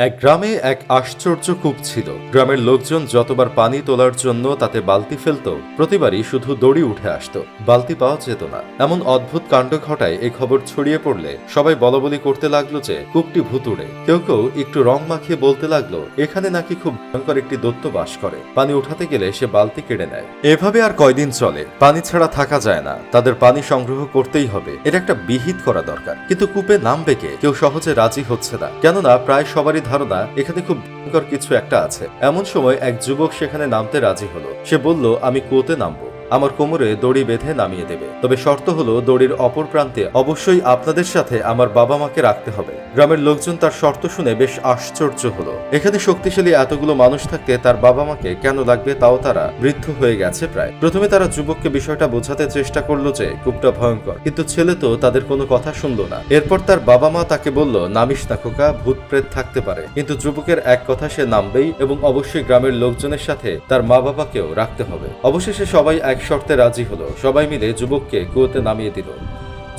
এক গ্রামে এক আশ্চর্য কূপ ছিল। গ্রামের লোকজন যতবার পানি তোলার জন্য তাতে বালতি ফেলত, প্রতিবারই শুধু দড়ি উঠে আসতো। বালতি পাওয়া যেত না। এমন অদ্ভুত কাণ্ড ঘটায় এই খবর ছড়িয়ে পড়লে সবাই বলাবলি করতে লাগল যে কূপটি ভুতুড়ে। কেউ কেউ একটু রং মাখিয়ে বলতে লাগল, এখানে নাকি খুব ভয়ঙ্কর একটি দত্ত বাস করে। পানি উঠাতে গেলে সে বালতি কেড়ে নেয়। এভাবে আর কয়দিন চলে? পানি ছাড়া থাকা যায় না। তাদের পানি সংগ্রহ করতেই হবে। এটা একটা বিহিত করা দরকার। কিন্তু কূপে নামবে কে? কেউ সহজে রাজি হচ্ছে না। কেননা প্রায় সবারই ধারণা এখানে খুব ভয়ঙ্কর কিছু একটা আছে। এমন সময় এক যুবক সেখানে নামতে রাজি হলো। সে বলল, আমি কুয়োতে নামবো। আমার কোমরে দড়ি বেঁধে নামিয়ে দেবে। তবে শর্ত হলো দড়ির অপর প্রান্তে অবশ্যই আপনাদের সাথে আমার বাবা মাকে রাখতে হবে। গ্রামের লোকজন তার শর্ত শুনে বেশ আশ্চর্য হলো। এখানে শক্তিশালী এতগুলো মানুষ থাকতে তার বাবা মাকে কেন লাগবে তাও তারা বৃদ্ধ হয়ে গেছে প্রায়। প্রথমে তারা যুবককে বিষয়টা বোঝাতে চেষ্টা করল যে কূপটা ভয়ঙ্কর, কিন্তু ছেলে তো তাদের কোনো কথা শুনলো না। এরপর তার বাবা মা তাকে বলল, নামিস না খোকা, ভূত প্রেত থাকতে পারে। কিন্তু যুবকের এক কথা সে নামবেই এবং অবশ্যই গ্রামের লোকজনের সাথে তার মা বাবাকেও রাখতে হবে। অবশেষে সবাই এক শর্তে রাজি হলো। সবাই মিলে যুবককে কুয়োতে নামিয়ে দিল।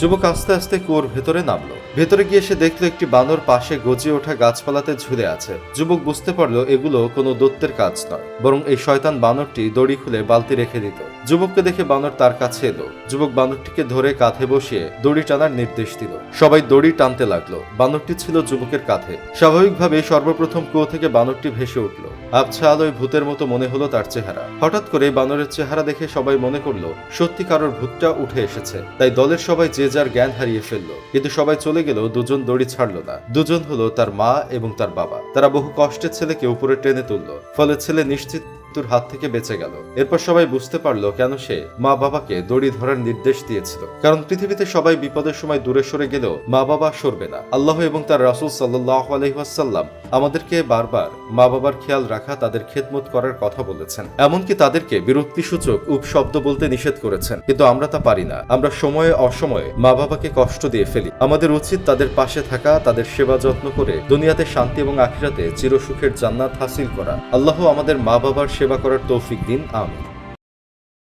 যুবক আস্তে আস্তে কুয়োর ভেতরে নামলো। ভেতরে গিয়ে সে দেখল একটি বানর পাশে গজিয়ে ওঠা গাছপালাতে ঝুলে আছে। যুবক বুঝতে পারল এগুলো কোনো দত্তের কাজ নয়, বরং এই শয়তান বানরটি দড়ি খুলে বালতি রেখে দিত। যুবককে দেখে বানর তার কাছে এলো। যুবক বানরটিকে ধরে কাঁধে বসিয়ে দড়ি টানার নির্দেশ দিল। সবাই দড়ি টানতে লাগল। বানরটি ছিল যুবকের কাঁধে। স্বাভাবিকভাবে সর্বপ্রথম কুয়ো থেকে বানরটি ভেসে উঠল। আবছা আলোয় ভূতের মতো মনে হলো তার চেহারা। হঠাৎ করে বানরের চেহারা দেখে সবাই মনে করল সত্যি কারোর ভূতটা উঠে এসেছে। তাই দলের সবাই যে যার জ্ঞান হারিয়ে ফেলল। কিন্তু সবাই চলে গেলেও দুজন দড়ি ছাড়লো না। দুজন হলো তার মা এবং তার বাবা। তারা বহু কষ্টে ছেলেকে উপরে টেনে তুললো। ফলে ছেলে নিশ্চিত মৃত্যুর হাত থেকে বেঁচে গেল। এরপর সবাই বুঝতে পারল কেন সে মা বাবাকে দড়ি ধরার নির্দেশ দিয়েছিল। কারণ পৃথিবীতে সবাই বিপদের সময় দূরে সরে গেলেও মা বাবা সরবে না। আল্লাহ এবং তার রাসুল সাল্লাহ আলহিহাসাল্লাম আমাদেরকে বারবার মা বাবার খেয়াল রাখা, তাদের খেদমত করার কথা বলেছেন। এমনকি তাদেরকে বিরক্তিসূচক উপশব্দ বলতে নিষেধ করেছেন। কিন্তু আমরা তা পারি না। আমরা সময়ে অসময়ে মা বাবাকে কষ্ট দিয়ে ফেলি। আমাদের উচিত তাদের পাশে থাকা, তাদের সেবা যত্ন করে দুনিয়াতে শান্তি এবং আখিরাতে চিরসুখের জান্নাত হাসিল করা। আল্লাহ আমাদের মা বাবার সেবা করার তৌফিক দিন আমিন।